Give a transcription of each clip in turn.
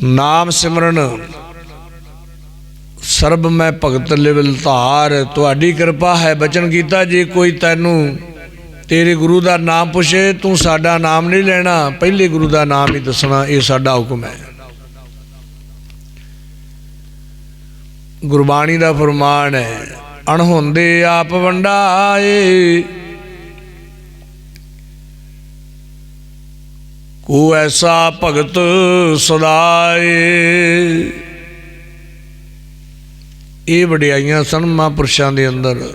ਨਾਮ ਸਿਮਰਨ। ਸਰਬ ਮੈਂ ਭਗਤ ਲਿਵਲ ਧਾਰ, ਤੁਹਾਡੀ ਕਿਰਪਾ ਹੈ ਬਚਨ ਕੀਤਾ ਜੇ ਕੋਈ ਤੈਨੂੰ ਤੇਰੇ ਗੁਰੂ ਦਾ ਨਾਮ ਪੁੱਛੇ, ਤੂੰ ਸਾਡਾ ਨਾਮ ਨਹੀਂ ਲੈਣਾ, ਪਹਿਲੇ ਗੁਰੂ ਦਾ ਨਾਮ ਹੀ ਦੱਸਣਾ, ਇਹ ਸਾਡਾ ਹੁਕਮ ਹੈ। ਗੁਰਬਾਣੀ ਦਾ ਫਰਮਾਨ ਹੈ, ਅਣਹੋਂਦੇ ਆਪ ਵੰਡਾਏ ਉਹ ਐਸਾ ਭਗਤ ਸਦਾਏ। ਇਹ ਵਡਿਆਈਆਂ ਸਨ ਮਹਾਂਪੁਰਸ਼ਾਂ ਦੇ ਅੰਦਰ।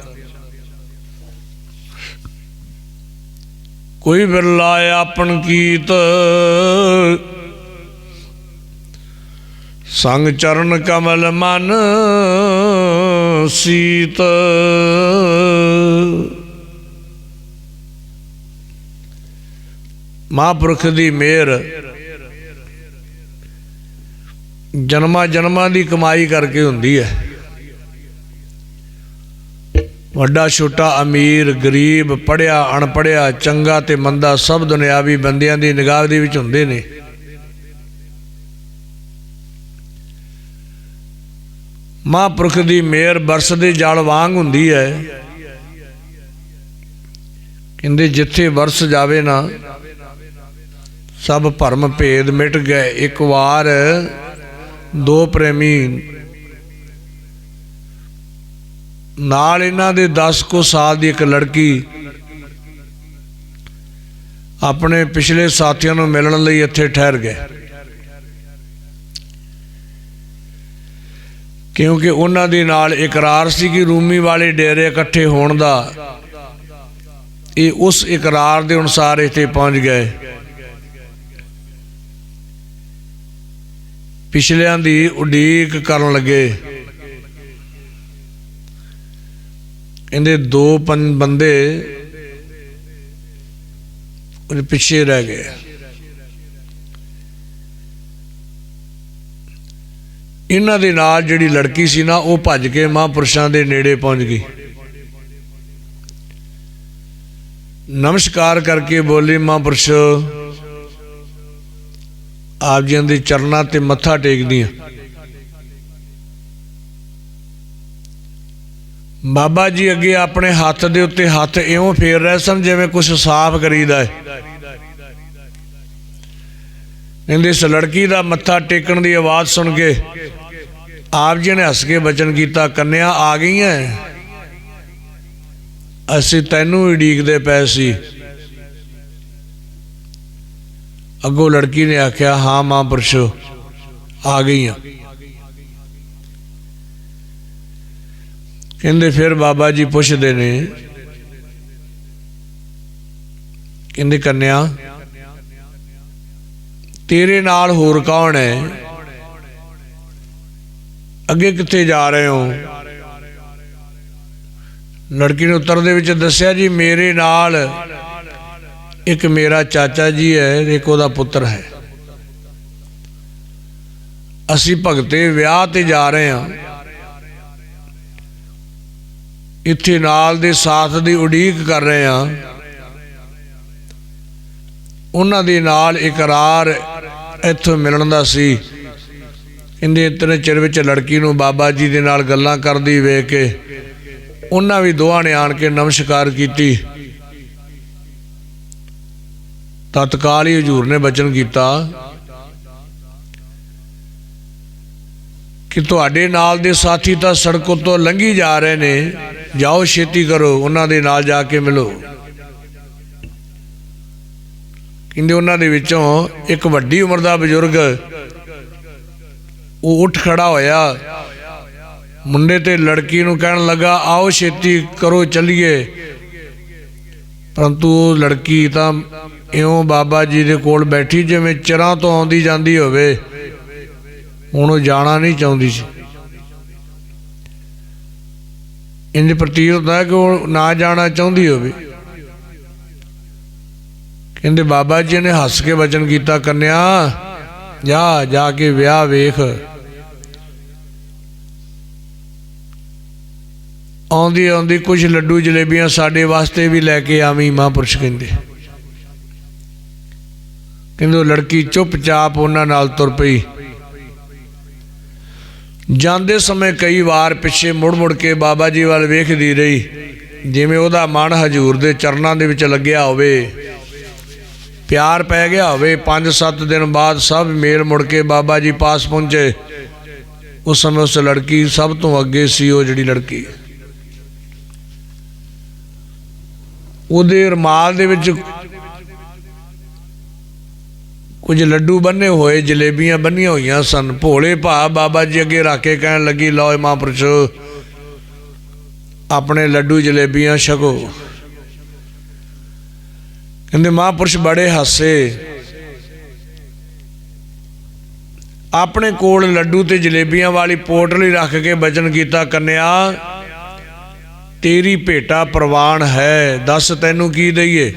ਕੋਈ ਬਿਰਲਾ ਆਪਣ ਕੀਤ। ਸੰਗ ਚਰਨ ਕਮਲ ਮਨ ਸੀਤ। ਮਹਾਂਪੁਰਖ ਦੀ ਮਿਹਰ ਜਨਮਾਂ ਜਨਮਾਂ ਦੀ ਕਮਾਈ ਕਰਕੇ ਹੁੰਦੀ ਹੈ। ਵੱਡਾ, ਛੋਟਾ, ਅਮੀਰ, ਗਰੀਬ ਪੜਿਆ ਅਣਪੜਿਆ ਚੰਗਾ ਤੇ ਮੰਦਾ ਸਭ ਦੁਨਿਆਵੀ ਬੰਦਿਆਂ ਦੀ ਨਿਗਾਹ ਦੇ ਵਿੱਚ ਹੁੰਦੇ ਨੇ। ਮਹਾਂਪੁਰਖ ਦੀ ਮਿਹਰ ਬਰਸ ਦੇ ਜਲ ਵਾਂਗ ਹੁੰਦੀ ਹੈ। ਕਹਿੰਦੇ, ਜਿੱਥੇ ਵਰਸ ਜਾਵੇ ਨਾ ਸਭ ਭਰਮ ਭੇਦ ਮਿਟ ਗਏ। ਇੱਕ ਵਾਰ ਦੋ ਪ੍ਰੇਮੀ ਨਾਲ ਇਹਨਾਂ ਦੇ 10 ਕੁ ਸਾਲ ਦੀ ਇੱਕ ਲੜਕੀ ਆਪਣੇ ਪਿਛਲੇ ਸਾਥੀਆਂ ਨੂੰ ਮਿਲਣ ਲਈ ਇੱਥੇ ਠਹਿਰ ਗਏ। ਕਿਉਂਕਿ ਉਹਨਾਂ ਦੇ ਨਾਲ ਇਕਰਾਰ ਸੀ ਕਿ ਰੂਮੀ ਵਾਲੇ ਡੇਰੇ ਇਕੱਠੇ ਹੋਣ ਦਾ। ਇਹ ਉਸ ਇਕਰਾਰ ਦੇ ਅਨੁਸਾਰ ਇੱਥੇ ਪਹੁੰਚ ਗਏ। ਪਿਛਲਿਆਂ ਦੀ ਉਡੀਕ ਕਰਨ ਲੱਗੇ। ਇਹਦੇ ਦੋ ਬੰਦੇ ਉਹਦੇ ਪਿੱਛੇ ਰਹਿ ਗਏ। ਇਹਨਾਂ ਦੇ ਨਾਲ ਜਿਹੜੀ ਲੜਕੀ ਸੀ ਨਾ, ਉਹ ਭੱਜ ਕੇ ਮਹਾਂਪੁਰਸ਼ਾਂ ਦੇ ਨੇੜੇ ਪਹੁੰਚ ਗਈ। ਨਮਸਕਾਰ ਕਰਕੇ ਬੋਲੀ, ਮਹਾਂਪੁਰਸ਼। ਆਪ ਜੀ ਦੇ ਚਰਨਾਂ ਤੇ ਮੱਥਾ ਟੇਕਦੀਆਂ। ਬਾਬਾ ਜੀ ਅੱਗੇ ਆਪਣੇ ਹੱਥ ਦੇ ਉੱਤੇ ਹੱਥ ਇਉਂ ਫੇਰ ਰਹੇ ਸਨ ਜਿਵੇਂ ਕੁਝ ਸਾਫ਼ ਕਰੀਦਾ ਹੈ। ਕਹਿੰਦੇ, ਇਸ ਲੜਕੀ ਦਾ ਮੱਥਾ ਟੇਕਣ ਦੀ ਆਵਾਜ਼ ਸੁਣ ਕੇ ਆਪ ਜੀ ਨੇ ਹੱਸ ਕੇ ਬਚਨ ਕੀਤਾ, ਕੰਨਿਆ ਆ ਗਈਆਂ ਅਸੀਂ ਤੈਨੂੰ ਹੀ ਡੀਕਦੇ ਪਏ ਸੀ। ਅੱਗੋਂ ਲੜਕੀ ਨੇ ਆਖਿਆ, ਹਾਂ ਮਾਂ ਪੁਰਸ਼ੋ, ਆ ਗਈਆਂ ਕਹਿੰਦੇ ਫਿਰ ਬਾਬਾ ਜੀ ਪੁੱਛਦੇ ਨੇ, ਕਹਿੰਦੇ ਕੰਨਿਆ, ਤੇਰੇ ਨਾਲ ਹੋਰ ਕੌਣ ਹੈ? ਅੱਗੇ ਕਿੱਥੇ ਜਾ ਰਹੇ ਹੋ? ਲੜਕੀ ਨੇ ਉੱਤਰ ਦੇ ਵਿੱਚ ਦੱਸਿਆ ਜੀ, ਮੇਰੇ ਨਾਲ ਇੱਕ ਮੇਰਾ ਚਾਚਾ ਜੀ ਹੈ ਇੱਕ ਉਹਦਾ ਪੁੱਤਰ ਹੈ। ਅਸੀਂ ਭਗਤੇ ਵਿਆਹ ਤੇ ਜਾ ਰਹੇ ਹਾਂ। ਇੱਥੇ ਨਾਲ ਦੇ ਸਾਥ ਦੀ ਉਡੀਕ ਕਰ ਰਹੇ ਹਾਂ। ਉਹਨਾਂ ਦੇ ਨਾਲ ਇਕਰਾਰ ਇੱਥੋਂ ਮਿਲਣ ਦਾ ਸੀ। ਕਹਿੰਦੇ ਇਤਨੇ ਚਿਰ ਵਿੱਚ ਲੜਕੀ ਨੂੰ ਬਾਬਾ ਜੀ ਦੇ ਨਾਲ ਗੱਲਾਂ ਕਰਦੀ ਵੇਖ ਕੇ ਉਹਨਾਂ ਵੀ ਦੋਹਾਂ ਨੇ ਆਣ ਕੇ ਨਮਸਕਾਰ ਕੀਤੀ। ਤਤਕਾਲ ਹੀ ਹਜੂਰ ਨੇ ਬਚਨ ਕੀਤਾ ਕਿ ਤੁਹਾਡੇ ਨਾਲ ਦੇ ਸਾਥੀ ਤਾਂ ਸੜਕ ਤੋਂ ਲੰਘੀ ਜਾ ਰਹੇ ਨੇ। ਜਾਓ, ਛੇਤੀ ਕਰੋ, ਉਹਨਾਂ ਦੇ ਨਾਲ ਜਾ ਕੇ ਮਿਲੋ। ਕਹਿੰਦੇ ਉਹਨਾਂ ਦੇ ਵਿੱਚੋਂ ਇੱਕ ਵੱਡੀ ਉਮਰ ਦਾ ਬਜ਼ੁਰਗ, ਉਹ ਉੱਠ ਖੜਾ ਹੋਇਆ। ਮੁੰਡੇ ਤੇ ਲੜਕੀ ਨੂੰ ਕਹਿਣ ਲੱਗਾ, ਆਓ, ਛੇਤੀ ਕਰੋ, ਚੱਲੀਏ। ਪਰੰਤੂ ਉਹ ਲੜਕੀ ਤਾਂ ਇਉਂ ਬਾਬਾ ਜੀ ਦੇ ਕੋਲ ਬੈਠੀ ਜਿਵੇਂ ਚਰਾਂ ਤੋਂ ਆਉਂਦੀ ਜਾਂਦੀ ਹੋਵੇ, ਹੁਣ ਉਹ ਜਾਣਾ ਨਹੀਂ ਚਾਹੁੰਦੀ ਸੀ। ਇੰਜ ਪ੍ਰਤੀਤ ਹੁੰਦਾ ਕਿ ਉਹ ਨਾ ਜਾਣਾ ਚਾਹੁੰਦੀ ਹੋਵੇ। ਕਹਿੰਦੇ ਬਾਬਾ ਜੀ ਨੇ ਹੱਸ ਕੇ ਵਚਨ ਕੀਤਾ, ਕੰਨਿਆ, ਜਾ ਜਾ ਕੇ ਵਿਆਹ ਵੇਖ। ਆਉਂਦੀ ਆਉਂਦੀ ਕੁਝ ਲੱਡੂ ਜਲੇਬੀਆਂ ਸਾਡੇ ਵਾਸਤੇ ਵੀ ਲੈ ਕੇ ਆਵੀਂ, ਮਹਾਂਪੁਰਸ਼ ਕਹਿੰਦੇ। ਕਹਿੰਦੇ ਉਹ ਲੜਕੀ ਚੁੱਪਚਾਪ ਉਹਨਾਂ ਨਾਲ ਤੁਰ ਪਈ। ਜਾਂਦੇ ਸਮੇਂ ਕਈ ਵਾਰ ਪਿੱਛੇ ਮੁੜ-ਮੁੜ ਕੇ ਬਾਬਾ ਜੀ ਵੱਲ ਵੇਖਦੀ ਰਹੀ, ਜਿਵੇਂ ਉਹਦਾ ਮਨ ਹਜੂਰ ਦੇ ਚਰਨਾਂ ਦੇ ਵਿੱਚ ਲੱਗਿਆ ਹੋਵੇ। ਪਿਆਰ ਪੈ ਗਿਆ ਹੋਵੇ 5-7 ਦਿਨ ਬਾਅਦ ਸਭ ਮੇਲ ਮੁੜ ਕੇ ਬਾਬਾ ਜੀ ਪਾਸ ਪਹੁੰਚੇ। ਉਸ ਸਮੇਂ ਉਸ ਲੜਕੀ ਸਭ ਤੋਂ ਅੱਗੇ ਸੀ ਉਹ ਜਿਹੜੀ ਲੜਕੀ। ਉਹਦੇ ਰਮਾਲ ਦੇ ਵਿੱਚ ਕੁਝ ਲੱਡੂ ਬੰਨੇ ਹੋਏ, ਜਲੇਬੀਆਂ ਬੰਨੀਆਂ ਹੋਈਆਂ ਸਨ। ਭੋਲੇ ਭਾ ਬਾਬਾ ਜੀ ਅੱਗੇ ਰੱਖ ਕੇ ਕਹਿਣ ਲੱਗੀ, ਲਓ ਇਹ ਮਹਾਂਪੁਰਸ਼, ਆਪਣੇ ਲੱਡੂ, ਜਲੇਬੀਆਂ ਛਕੋ। ਕਹਿੰਦੇ, ਮਹਾਂਪੁਰਸ਼ ਬੜੇ ਹਾਸੇ। ਆਪਣੇ ਕੋਲ ਲੱਡੂ ਤੇ ਜਲੇਬੀਆਂ ਵਾਲੀ ਪੋਟਲੀ ਰੱਖ ਕੇ ਬਚਨ ਕੀਤਾ, ਕੰਨਿਆ, ਤੇਰੀ ਭੇਟਾ ਪ੍ਰਵਾਨ ਹੈ, ਦੱਸ ਤੈਨੂੰ ਕੀ ਦਈਏ?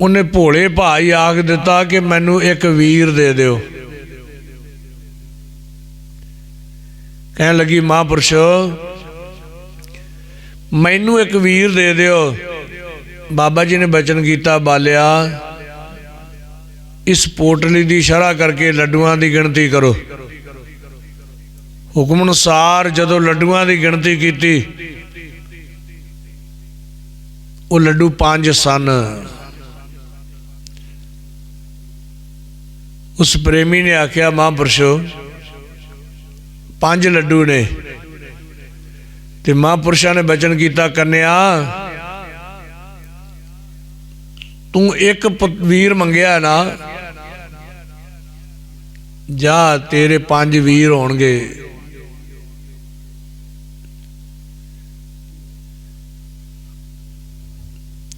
ਉਹਨੇ ਭੋਲੇ ਭਾਈ ਆਖ ਦਿੱਤਾ ਕਿ ਮੈਨੂੰ ਇੱਕ ਵੀਰ ਦੇ ਦਿਓ। ਕਹਿਣ ਲੱਗੀ, ਮਹਾਂਪੁਰਸ਼, ਮੈਨੂੰ ਇੱਕ ਵੀਰ ਦੇ ਦਿਓ। ਬਾਬਾ ਜੀ ਨੇ ਬਚਨ ਕੀਤਾ, ਬਾਲਿਆ, ਇਸ ਪੋਟਲੀ ਦੀ ਸ਼ਰ੍ਹਾ ਕਰਕੇ ਲੱਡੂਆਂ ਦੀ ਗਿਣਤੀ ਕਰੋ। ਹੁਕਮ ਅਨੁਸਾਰ ਜਦੋਂ ਲੱਡੂਆਂ ਦੀ ਗਿਣਤੀ ਕੀਤੀ, ਉਹ ਲੱਡੂ ਪੰਜ ਸਨ। ਉਸ ਪ੍ਰੇਮੀ ਨੇ ਆਖਿਆ ਮਹਾਂਪੁਰਸ਼ੋ ਪੰਜ ਲੱਡੂ ਨੇ ਤੇ ਮਹਾਂਪੁਰਸ਼ਾਂ ਨੇ ਬਚਨ ਕੀਤਾ ਕੰਨਿਆ ਤੂੰ ਇੱਕ ਵੀਰ ਮੰਗਿਆ ਨਾ ਜਾ ਤੇਰੇ ਪੰਜ ਵੀਰ ਹੋਣਗੇ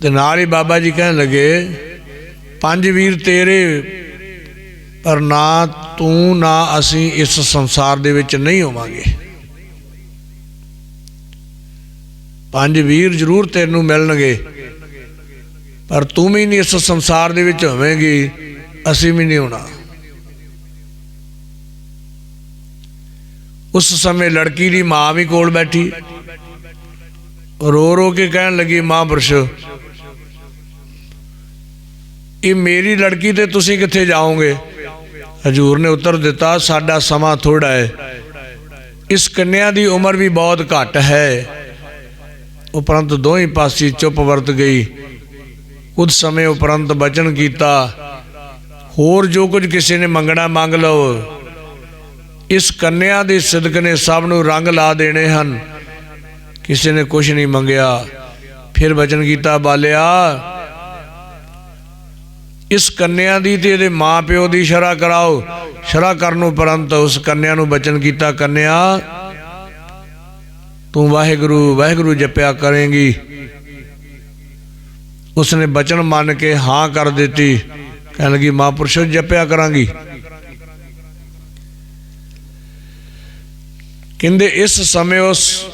ਤੇ ਨਾਲ ਹੀ ਬਾਬਾ ਜੀ ਕਹਿਣ ਲੱਗੇ ਪੰਜ ਵੀਰ ਤੇਰੇ ਪਰ ਨਾ ਤੂੰ ਨਾ ਅਸੀਂ ਇਸ ਸੰਸਾਰ ਦੇ ਵਿੱਚ ਨਹੀਂ ਹੋਵਾਂਗੇ। ਪੰਜ ਵੀਰ ਜ਼ਰੂਰ ਤੈਨੂੰ ਮਿਲਣਗੇ, ਪਰ ਤੂੰ ਵੀ ਨਹੀਂ ਇਸ ਸੰਸਾਰ ਦੇ ਵਿੱਚ ਹੋਵੇਂਗੀ, ਅਸੀਂ ਵੀ ਨਹੀਂ ਹੋਣਾ। ਉਸ ਸਮੇਂ ਲੜਕੀ ਦੀ ਮਾਂ ਵੀ ਕੋਲ ਬੈਠੀ। ਰੋ ਰੋ ਕੇ ਕਹਿਣ ਲੱਗੀ ਮਹਾਂਪੁਰਸ਼ ਇਹ ਮੇਰੀ ਲੜਕੀ ਤੇ ਤੁਸੀਂ ਕਿੱਥੇ ਜਾਓਗੇ? ਹਜੂਰ ਨੇ ਉੱਤਰ ਦਿੱਤਾ, ਸਾਡਾ ਸਮਾਂ ਥੋੜਾ ਹੈ। ਇਸ ਕੰਨਿਆ ਦੀ ਉਮਰ ਵੀ ਬਹੁਤ ਘੱਟ ਹੈ। ਉਪਰੰਤ ਦੋਹੀਂ ਪਾਸੇ ਚੁੱਪ ਵਰਤ ਗਈ। ਉਸ ਸਮੇਂ ਉਪਰੰਤ ਬਚਨ ਕੀਤਾ, ਹੋਰ ਜੋ ਕੁਝ ਕਿਸੇ ਨੇ ਮੰਗਣਾ, ਮੰਗ ਲਓ। ਇਸ ਕੰਨਿਆ ਦੇ ਸਿਦਕ ਨੇ ਸਭ ਨੂੰ ਰੰਗ ਲਾ ਦੇਣੇ ਹਨ। ਕਿਸੇ ਨੇ ਕੁਝ ਨਹੀਂ ਮੰਗਿਆ। ਫਿਰ ਬਚਨ ਕੀਤਾ, ਬਾਲਿਆ ਇਸ ਕੰਨਿਆ ਦੀ ਤੇ ਇਹਦੇ ਮਾਪਿਓ ਦੀ ਸ਼ਰਾ ਕਰਾਓ। ਸ਼ਰਾ ਕਰਨ ਉਪਰੰਤ ਉਸ ਕੰਨਿਆ ਨੂੰ ਬਚਨ ਕੀਤਾ, ਕੰਨਿਆ, ਤੂੰ ਵਾਹਿਗੁਰੂ ਵਾਹਿਗੁਰੂ ਜਪਿਆ ਕਰੇਂਗੀ। ਉਸਨੇ ਬਚਨ ਮੰਨ ਕੇ ਹਾਂ ਕਰ ਦਿੱਤੀ। ਕਹਿਣ ਲੱਗੀ ਮਹਾਂਪੁਰਸ਼ ਜਪਿਆ ਕਰਾਂਗੀ। ਕਹਿੰਦੇ, ਇਸ ਸਮੇਂ ਉਸ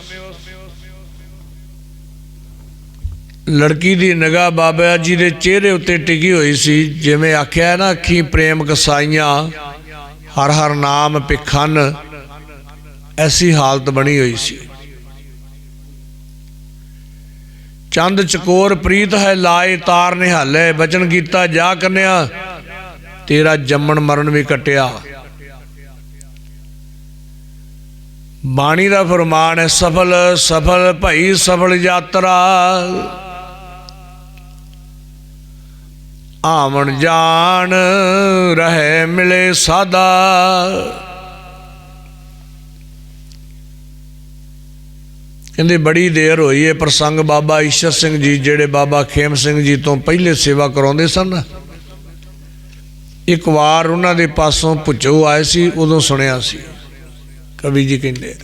ਲੜਕੀ ਦੀ ਨਿਗਾਹ ਬਾਬਾ ਜੀ ਦੇ ਚਿਹਰੇ ਉੱਤੇ ਟਿਕੀ ਹੋਈ ਸੀ, ਜਿਵੇਂ ਆਖਿਆ ਨਾ ਅੱਖੀ ਪ੍ਰੇਮ ਕਸਾਈਆਂ ਹਰ ਹਰ ਨਾਮ ਪਿਖਨ ਐਸੀ ਹਾਲਤ ਬਣੀ ਹੋਈ ਸੀ। ਚੰਦ ਚਕੋਰ ਪ੍ਰੀਤ ਹੈ ਲਾਏ ਤਾਰ ਨਿਹਾਲੇ, ਬਚਨ ਕੀਤਾ ਜਾ ਕੰਨਿਆ, ਤੇਰਾ ਜੰਮਣ ਮਰਨ ਵੀ ਕਟਿਆ। ਬਾਣੀ ਦਾ ਫਰਮਾਨ ਹੈ, ਸਫਲ ਸਫਲ ਭਈ ਸਫਲ ਯਾਤਰਾ। ਆਵਣ ਜਾਣ, ਰਹੇ ਮਿਲੇ ਸਾਦਾ। ਕਹਿੰਦੇ, ਬੜੀ ਦੇਰ ਹੋਈ ਹੈ ਪ੍ਰਸੰਗ ਬਾਬਾ ਈਸ਼ਰ ਸਿੰਘ ਜੀ, ਜਿਹੜੇ ਬਾਬਾ ਖੇਮ ਸਿੰਘ ਜੀ ਤੋਂ ਪਹਿਲੇ ਸੇਵਾ ਕਰਾਉਂਦੇ ਸਨ। ਇੱਕ ਵਾਰ ਉਹਨਾਂ ਦੇ ਪਾਸੋਂ ਪੁੱਛੋ ਆਏ ਸੀ, ਉਦੋਂ ਸੁਣਿਆ ਸੀ। ਕਵੀ ਜੀ ਕਹਿੰਦੇ